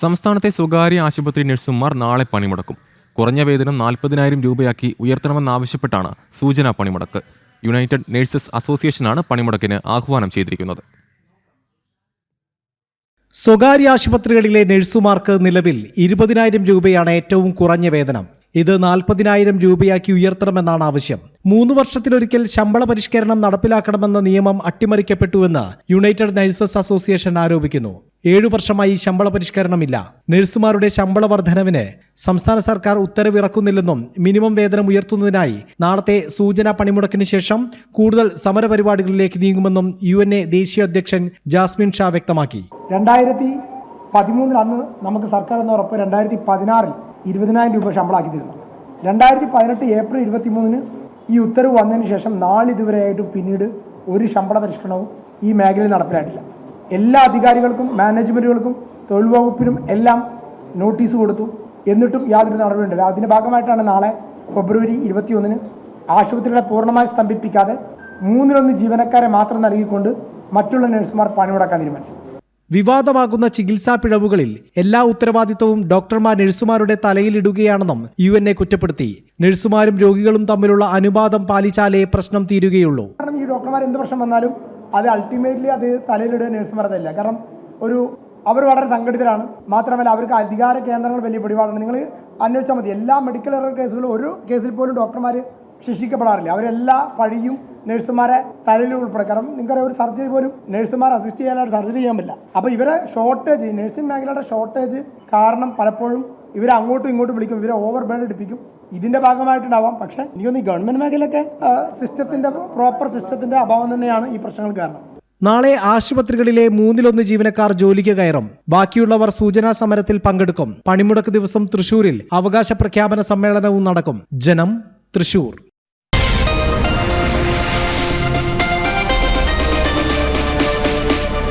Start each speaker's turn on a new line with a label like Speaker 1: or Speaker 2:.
Speaker 1: സംസ്ഥാനത്തെ സ്വകാര്യ ആശുപത്രി നഴ്സുമാർ നാളെ പണിമുടക്കും. കുറഞ്ഞ വേതനം നാൽപ്പതിനായിരം രൂപയാക്കി ഉയർത്തണമെന്നാവശ്യപ്പെട്ടാണ് സൂചനാ പണിമുടക്ക്. യുണൈറ്റഡ് നഴ്സസ് അസോസിയേഷനാണ് പണിമുടക്കിന് ആഹ്വാനം ചെയ്തിരിക്കുന്നത്.
Speaker 2: സ്വകാര്യ ആശുപത്രികളിലെ നഴ്സുമാർക്ക് നിലവിൽ ഇരുപതിനായിരം രൂപയാണ് ഏറ്റവും കുറഞ്ഞ വേതനം. ഇത് നാൽപ്പതിനായിരം രൂപയാക്കി ഉയർത്തണമെന്നാണ് ആവശ്യം. മൂന്ന് വർഷത്തിലൊരിക്കൽ ശമ്പള പരിഷ്കരണം നടപ്പിലാക്കണമെന്ന നിയമം അട്ടിമറിക്കപ്പെട്ടുവെന്ന് യുണൈറ്റഡ് നഴ്സസ് അസോസിയേഷൻ ആരോപിക്കുന്നു. ഏഴു വർഷമായി ശമ്പള പരിഷ്കരണമില്ല. നഴ്സുമാരുടെ ശമ്പള വർധനവിന് സംസ്ഥാന സർക്കാർ ഉത്തരവിറക്കുന്നില്ലെന്നും മിനിമം വേതനം ഉയർത്തുന്നതിനായി നാളത്തെ സൂചനാ പണിമുടക്കിന് ശേഷം കൂടുതൽ സമരപരിപാടികളിലേക്ക് നീങ്ങുമെന്നും യു എൻ എ ദേശീയ അധ്യക്ഷൻ ജാസ്മിൻ ഷാ വ്യക്തമാക്കി.
Speaker 3: രണ്ടായിരത്തി പതിമൂന്നിൽ അന്ന് നമുക്ക് സർക്കാർ എന്ന ഉറപ്പ് രണ്ടായിരത്തി പതിനാറിൽ ഇരുപതിനായിരം രൂപ ശമ്പളമാക്കി തരുന്നു. രണ്ടായിരത്തി പതിനെട്ട് ഏപ്രിൽ ഇരുപത്തി മൂന്നിന് ഈ ഉത്തരവ് വന്നതിന് ശേഷം നാളിതുവരെയായിട്ടും പിന്നീട് ഒരു ശമ്പള പരിഷ്കരണവും ഈ മേഖലയിൽ നടപ്പിലായിട്ടില്ല. എല്ലാ അധികാരികൾക്കും മാനേജ്മെന്റുകൾക്കും തൊഴിൽ വകുപ്പിനും എല്ലാം നോട്ടീസ് കൊടുത്തു. എന്നിട്ടും യാതൊരു നടപടിയുണ്ട് അതിന്റെ ഭാഗമായിട്ടാണ് നാളെ ഫെബ്രുവരി ഇരുപത്തിയൊന്നിന് ആശുപത്രികളെ പൂർണമായി സ്തംഭിപ്പിക്കാതെ മൂന്നിലൊന്ന് ജീവനക്കാരെ മാത്രം നൽകിക്കൊണ്ട് മറ്റുള്ള നഴ്സുമാർ പണിമുടക്കാൻ തീരുമാനിച്ചു
Speaker 2: വിവാദമാകുന്ന ചികിത്സാ പിഴവുകളിൽ എല്ലാ ഉത്തരവാദിത്തവും ഡോക്ടർമാർ നഴ്സുമാരുടെ തലയിലിടുകയാണെന്നും യു എൻ എ കുറ്റപ്പെടുത്തി. നഴ്സുമാരും രോഗികളും തമ്മിലുള്ള അനുപാതം പാലിച്ചാലേ പ്രശ്നം തീരുകയുള്ളൂ.
Speaker 3: കാരണം ഈ ഡോക്ടർമാർ എന്ത് പ്രശ്നം വന്നാലും അത് അൾട്ടിമേറ്റ്ലി അത് തലയിലിടുക നഴ്സുമാരതല്ല. കാരണം ഒരു അവർ വളരെ സംഘടിതരാണ്. മാത്രമല്ല അവർക്ക് അധികാര കേന്ദ്രങ്ങൾ വലിയ പിടിപാടാണ്. നിങ്ങൾ അന്വേഷിച്ചാൽ മതി. എല്ലാ മെഡിക്കൽ എറർ കേസുകളും ഒരു കേസിൽ പോലും ഡോക്ടർമാർ ശിക്ഷിക്കപ്പെടാറില്ല. അവരെല്ലാ പഴിയും നഴ്സുമാരെ തലയിൽ ഉൾപ്പെടെ. കാരണം നിങ്ങൾക്കറിയാം ഒരു സർജറി പോലും നഴ്സുമാർ അസിസ്റ്റ് ചെയ്യാനായിട്ട് സർജറി ചെയ്യാൻ പറ്റില്ല. അപ്പോൾ ഇവരെ ഷോർട്ടേജ് നഴ്സിംഗ് മേഖലയുടെ ഷോർട്ടേജ് കാരണം പലപ്പോഴും ഇവരെ അങ്ങോട്ടും ഇങ്ങോട്ടും വിളിക്കും. ഇവരെ ഓവർ ബേഡ് എടുപ്പിക്കും. ഇതിന്റെ ഭാഗമായിട്ടുണ്ടാവാം. പക്ഷേ എനിക്കൊന്ന് ഈ ഗവൺമെന്റ് മേഖലയൊക്കെ സിസ്റ്റത്തിന്റെ പ്രോപ്പർ സിസ്റ്റത്തിന്റെ അഭാവം തന്നെയാണ് ഈ പ്രശ്നങ്ങൾ കാരണം.
Speaker 2: നാളെ ആശുപത്രികളിലെ മൂന്നിലൊന്ന് ജീവനക്കാർ ജോലിക്ക് കയറും. ബാക്കിയുള്ളവർ സൂചനാ സമരത്തിൽ പങ്കെടുക്കും. പണിമുടക്ക് ദിവസം തൃശൂരിൽ അവകാശ പ്രഖ്യാപന സമ്മേളനവും നടക്കും. ജനം തൃശൂർ.